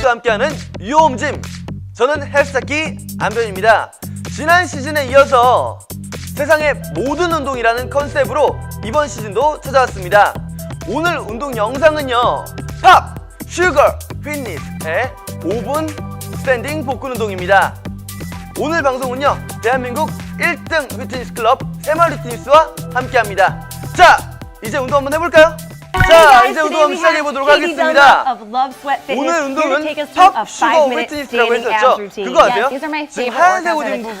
피트니스와 함께하는 유홈짐 저는 헬스타키 안변입니다 지난 시즌에 이어서 세상의 모든 운동이라는 컨셉으로 이번 시즌도 찾아왔습니다 오늘 운동 영상은요 팝! 슈거! 피트니스의 5분 스탠딩 복근 운동입니다 오늘 방송은요 대한민국 1등 피트니스 클럽 새마을 피트니스와 함께합니다 자 이제 운동 한번 해볼까요? 자 이제 운동 시작해 보도록 하겠습니다. 오늘 운동은 탑 슈거 피트니스라고 했었죠? 그거 아세요? 지금 하얀색 옷 입은 부분이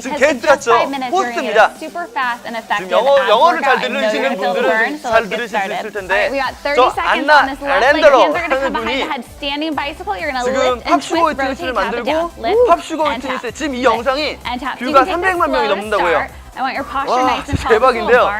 지금 게스트 같죠? 호스트입니다. 지금 영어, 영어를 잘 들으시는 분들은 잘 들으실 수 있을 텐데. 저 안나 랜더러라는 분이 지금 팝슈거 위트니스를 만들고 팝슈거 위트니스의 지금 이 영상이 뷰가 300만 명이 넘는다고요. 와, 진짜 대박인데요.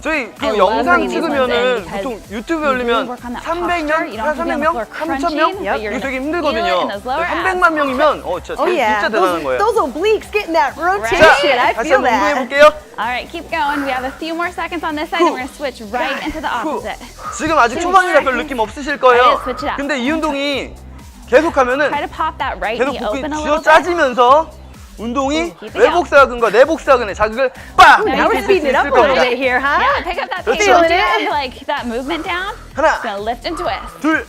저희 그 영상 찍으면은 보통 유튜브에 올리면 300명, 한 300명, 3,000명 이거 되게 힘들거든요. 300만 명이면 어 진짜, Oh yeah, 진짜 대단한 those, 거예요. those obliques getting that 자, rotation. I 다시 feel 한번 운동해 that. 볼게요. All right, keep going. We have a few more seconds on this side, and we're gonna switch right into the opposite. 지금 아직 초반이라 별 느낌 없으실 거예요. 근데 이 운동이 계속하면은 Try to pop that right 계속 knee 복근이 open a 쥐어 little bit. 짜지면서 운동이 it 외복사근과 내복사근의 자극을 빡! Now we're speeding it up a little bit here, huh? Yeah, pick up that pace. go. Do like that movement down. 하나, Gonna lift and twist. 둘,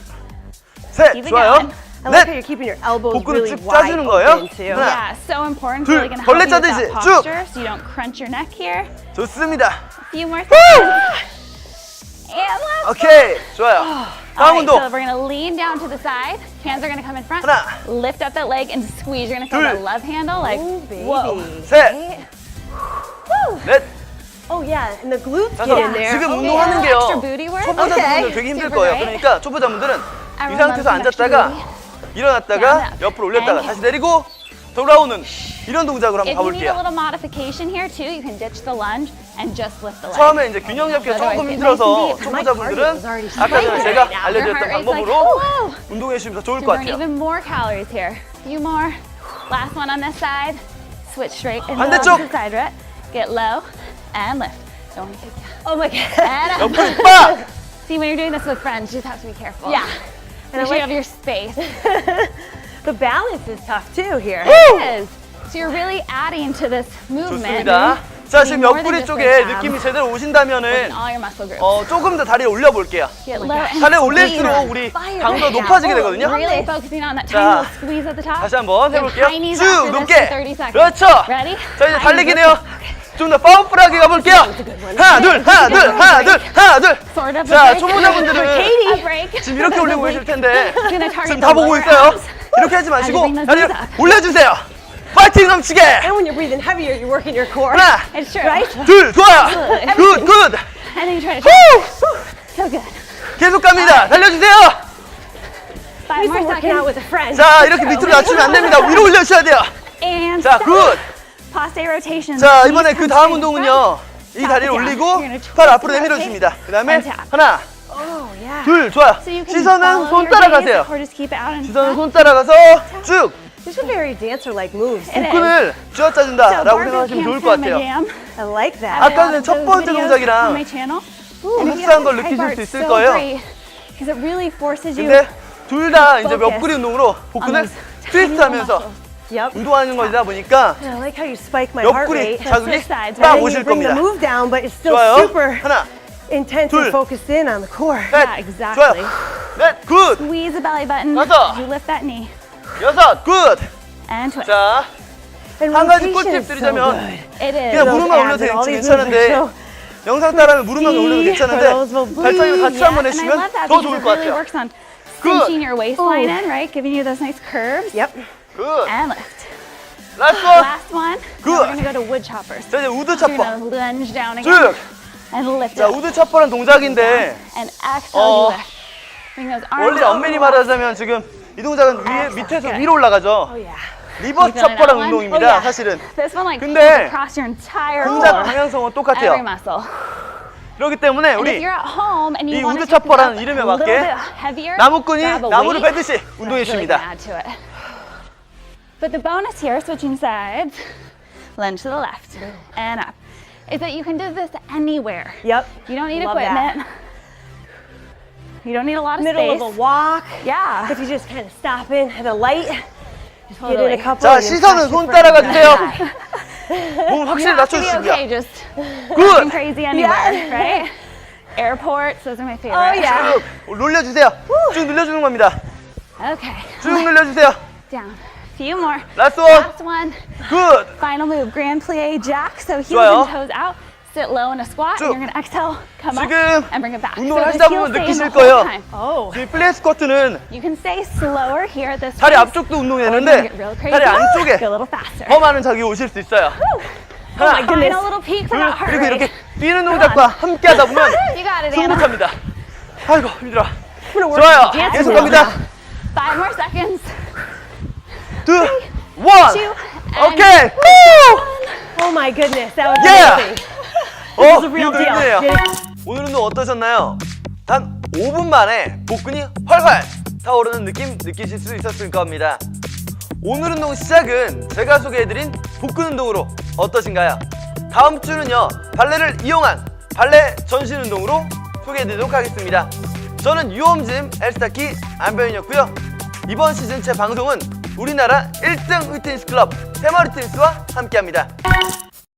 셋, Keep it 좋아요. going. I like how 넷, you're keeping your elbows 복근을 really 쭉 wide 짜주는 거예요. open too. 하나, Yeah, so important 둘, like gonna 벌레 help you with 짜듯이 that 쭉. posture, so you don't crunch your neck here. 좋습니다. A few more seconds. And last. 오케이, 좋아요. 다음 right, 운동. so we're gonna lean down to the side. Hands are gonna come in front. 하나. Lift up that leg and squeeze. You're gonna feel 둘. that love handle, like Oh, baby. whoa. 셋, Woo. 넷, Oh yeah, and the glutes get in there. 지금 Oh, 운동하는. 게요. Extra booty work. 초보자분들. 되게 힘들 Super 거예요. great. 그러니까 초보자분들은 이 Everyone 상태에서 loves some 앉았다가 extra 일어났다가 옆으로 올렸다가 다시 내리고 돌아오는 이런 동작으로 한번 If you need a 가볼게요. little modification here too, you can ditch the lunge and just lift the leg. 처음에 이제 균형 잡기가 Otherwise, 조금 it 힘들어서 might be- 초보자분들은 My cardio is already 아까 전에 spiked 제가 right now. Your 알려드렸던 heart rate's like, 방법으로 whoa. 운동해 주시면 더 좋을 To 것 burn 같아요. even more calories here. few more. Last one on this side. Switch straight into 반대쪽. the side rut. Get low and lift. Don't want to take down. Oh my god. And up. 옆으로 빡! See, when you're doing this with friends, you just have to be careful. Yeah. And Make I sure you like have your space. the balance is tough too here. It is. So you're really adding to this movement. 좋습니다. 자, 지금 옆구리 쪽에. 느낌이 제대로 오신다면은 Working all your muscle groups. 어, 조금 더 다리를 올려볼게요. Get low and 다리. 올릴수록 우리 Fire. 강도가 Yeah. 높아지게 Oh, 되거든요. Really focusing on that 자, tiny little squeeze at the top. 다시 한번 해볼게요. 쭉 after this 높게. for 30 seconds. 그렇죠. Ready? 자, 이제 달리기네요. 좀 더 파워풀하게 가볼게요. 하나, 둘, 하나, 둘, 하나, 둘, 하나, 둘. 자. 초보자분들은. 지금 이렇게 올리고 계실 텐데 지금 다 보고 있어요. 이렇게 하지 마시고 up. 올려주세요. 파이팅 넘치게. 하나? 둘, 좋아요. 굿, 굿. 계속 갑니다. 달려주세요. 자, 이렇게 밑으로 낮추면 안 됩니다. 위로 올려주셔야 돼요. 자. 굿. 자, 이번에 그 다음 운동은요. 이 다리를. 올리고 팔 앞으로 내밀어 줍니다. 그 다음에. 하나, Oh. 둘, 좋아요. 시선은 손 따라가세요. 시선은. 손 따라가서 쭉 These are very dancer-like moves. It is. 복근을 쥐어짜준다 라고 barbell 생각하시면 좋을 것 같아요. jam. I like that. 아까 전에 첫 번째 동작이랑. 흡사한 걸 느끼실 수 있을 거예요. 근데 둘 다 이제 옆구리 운동으로 복근을 트위스트 하면서. Yep. 운동하는 거다 보니까 And I like how you spike my heart 옆구리 rate. 자극이 switch sides, 딱 And then 오실 you bring the 겁니다. move down, but it's still 좋아요. super 하나, intense 둘. and focused in on the core. 셋, Yeah, exactly. 좋아요. 넷, 굿. Squeeze the belly button. 다섯. You lift that knee 여섯, 굿. and twist. 자, And 한 가지 rotation 꿀팁 is so 드리자면 good. It is. 그냥 Those 무릎만 abs 올려도 and all 되지 these moves are 괜찮은데 so 영상 따라하면 무릎만 올려도 괜찮은데 those will 발차기를 같이 Yeah, 한번 and I 해주시면 love that 더 because 좋을 it 것 really 같아요. works on Good. cinching your waistline Ooh. in, right? Giving you those nice curves. Yep. 굿. And lift. 라스트 원. Last one. Good. Now we're gonna go to wood choppers. 자, 이제 우드 You're gonna lunge down again 쭉. and lift 자, it. 우드 찹퍼란 동작인데 And exhale, 어, you lift. Bring those arms 원래 up. 엄밀히 말하자면 지금 이 동작은 위에 밑에서 위로 올라가죠. Oh yeah. 리버 You feeling that one? 운동입니다. Oh, yeah. 사실은 This one like 근데 pulls across your entire 동작 core. 방향성은 Every 똑같아요. muscle. 그렇기 때문에 And if 우리 you're at home and 이 you want 우드 to 찹퍼라는 this up 이름에 a little 맞게 bit heavier, 나무꾼이 grab a 나무를 weight. 빼듯이 운동해 That's really 줍니다. gonna add to it. But the bonus here, switching sides, lunge to the left and up, is that you can do this anywhere. Yep. You don't need Love that. equipment. You don't need a lot of middle space. of a walk. Yeah. If you just kind of stop in at a light, just get in Totally. a couple. 자, and then 시선은 pass 손 your 따라가 friends. 주세요. 몸 확실히 You have to be 낮춰주시고요. okay just 굿! going crazy anywhere, Yeah. right? Airports, those are my favorite. Oh, yeah. 쭉 놀려주세요. 쭉 늘려주는 겁니다. Okay. 쭉 늘려주세요. Down. Few more. 라스트 원. Last one. 굿. Final move, grand plie jack. So heels 좋아요. and toes out. Sit low in a squat. 쭉. And you're gonna exhale, come 지금 up, and bring it back. 운동을 so 하시다 the heels 보면 stay in 느끼실 거예요. time. Oh. 이 플레이 스쿼트는 You can stay slower here at this 다리 place. 앞쪽도 Or you can 운동했는데 get real crazy. 다리 안쪽에 Go a little faster. 더 많은 자극이 오실 수 있어요. 하나, Final little peak for 둘, that heart 그리고 이렇게 rate. 뛰는 동작과 함께 하다 보면 You got it, Anna. 승부합니다. 아이고 힘들어. 좋아요. 계속 갑니다. Five more seconds. Two. 오케이. 후! Oh my goodness, that was Yeah. amazing. 어, is a real deal. 힘드네요. 오늘 운동 어떠셨나요? 단 5분 만에 복근이 활활 타오르는 느낌 느끼실 수 있었을 겁니다. 오늘 운동 시작은 제가 소개해드린 복근 운동으로 어떠신가요? 다음 주는요 발레를 이용한 발레 전신 운동으로 소개해드리도록 하겠습니다. 저는 유홈짐 엘스타키 안배현이었고요. 이번 시즌 제 방송은 우리나라 1등 휘트니스 클럽 세마리 트니스와 함께합니다.